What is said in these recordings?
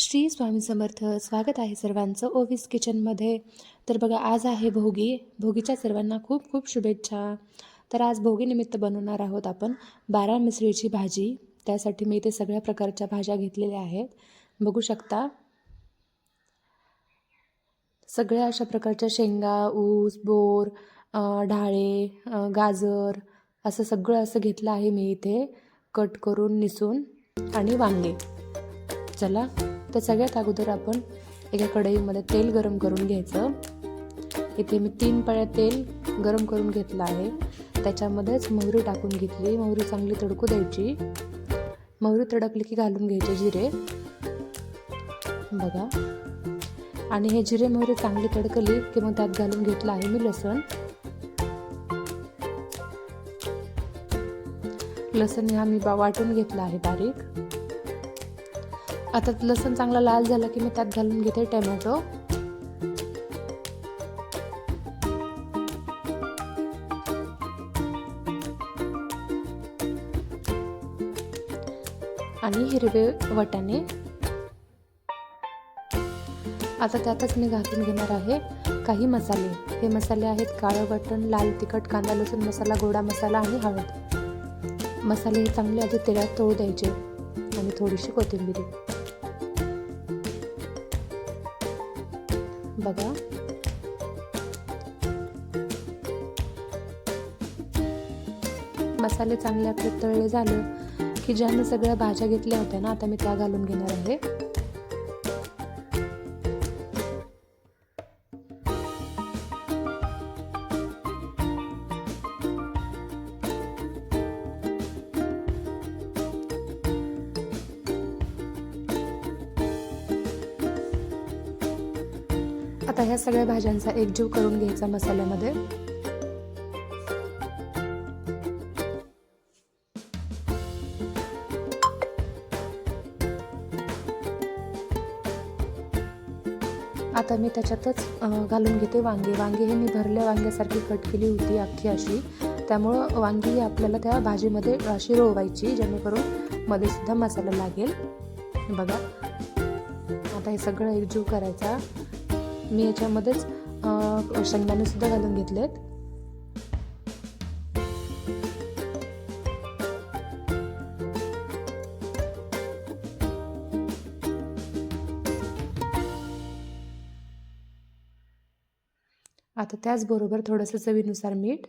श्री स्वामी समर्थ स्वागत आहे सर्वांचं ओवीस किचनमध्ये. तर बघा आज आहे भोगी. भोगीच्या सर्वांना खूप खूप शुभेच्छा. तर आज भोगीनिमित्त बनवणार आहोत आपण बारा मिसळीची भाजी. त्यासाठी मी इथे सगळ्या प्रकारच्या भाज्या घेतलेल्या आहेत. बघू शकता. सगळ्या अशा प्रकारच्या शेंगा ऊस बोर ढाळे डाळे गाजर असं सगळं असं घेतलं आहे मी इथे. कट करून निसून आणि वांगे. चला. तर सगळ्यात अगोदर आपण एका कढईमध्ये तेल गरम करून घ्यायचं. इथे मी तीन पळ्या तेल गरम करून घेतलं आहे. त्याच्यामध्येच मोहरी टाकून घेतली. मोहरी चांगली तडकू द्यायची. मोहरी तडकली की घालून घ्यायचे जिरे. बघा. आणि हे जिरे मोहरी चांगली तडकली की मग त्यात घालून घेतलं आहे मी लसण. लसण हा मी बा वाटून घेतला आहे बारीक. आता लसूण चांगला लाल झाला की मी त्यात घालून घेते टोमॅटो. आणि हिरवे वाटाणे. आता त्यातच मी घालून घेणार आहे काही मसाले. हे मसाले आहेत काळं बटण लाल तिखट कांदा लसूण मसाला गोडा मसाला आणि हळद. मसाले हे चांगले आधी तेलात तळू द्यायचे आणि थोडीशी कोथिंबीर. बघा. मसाले चांगले आपले तळले झाले की ज्या मी सगळ्या भाज्या घेतल्या होत्या ना आता मी त्या घालून घेणार आहे. आता ह्या सगळ्या भाज्यांचा एकजीव करून घ्यायचा मसाल्यामध्ये. आता मी त्याच्यातच घालून घेते वांगे. वांगे हे मी भरल्या वांग्यासारखी कट केली होती अख्खी अशी. त्यामुळं वांगी ही आपल्याला त्या भाजीमध्ये अशी रोवायची जेणेकरून मध्ये सुद्धा मसाला लागेल. बघा. आता हे सगळं एकजीव करायचा. मी याच्यामध्येच अं, शेंगदाणे सुद्धा घालून घेतलेत. आता त्याचबरोबर थोडंसं चवीनुसार मीठ.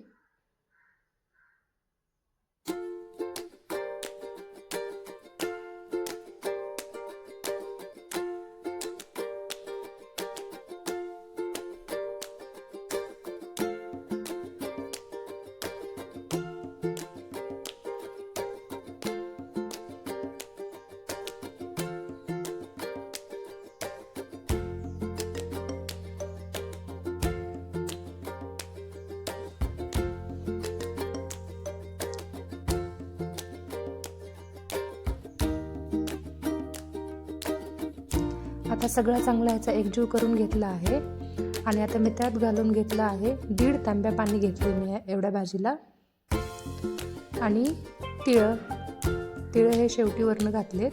आता सगळं चांगलं ह्याचा एकजीव करून घेतला आहे. आणि आता मी त्यात घालून घेतलं आहे. दीड तांब्या पाणी घेतले मी एवढ्या भाजीला. आणि तिळं. तिळं हे शेवटी वरण घातलेत.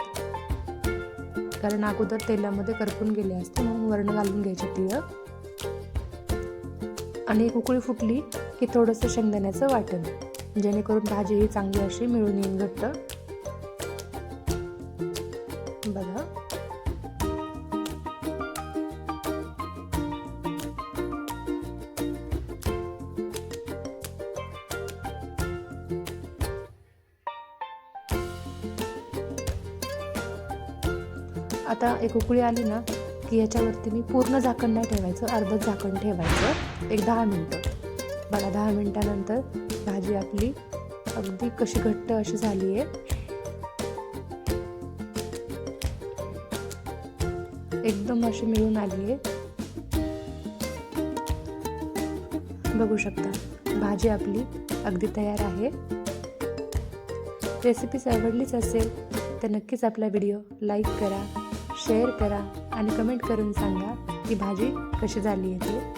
कारण अगोदर तेलामध्ये करपून गेले असते म्हणून वरण घालून घ्यायचे तिळं. आणि उकळी फुटली की थोडंसं शेंगदाण्याचं वाटण जेणेकरून भाजी ही चांगली अशी मिळून येईल घट्ट. बघा. आता एक उकळी आली ना की याच्यावरती मी पूर्ण झाकण नाही ठेवायचं अर्धच झाकण ठेवायचं एक दहा मिनटं. बघा दहा मिनटानंतर भाजी आपली अगदी कशी घट्ट अशी झाली आहे एकदम अशी मिळून आली आहे बघू शकता भाजी आपली अगदी तयार आहे. रेसिपीज आवडलीच असेल तर नक्कीच आपला व्हिडिओ लाईक करा. शेअर करा आणि कमेंट करून सांगा की भाजी कशी झाली आहे ते.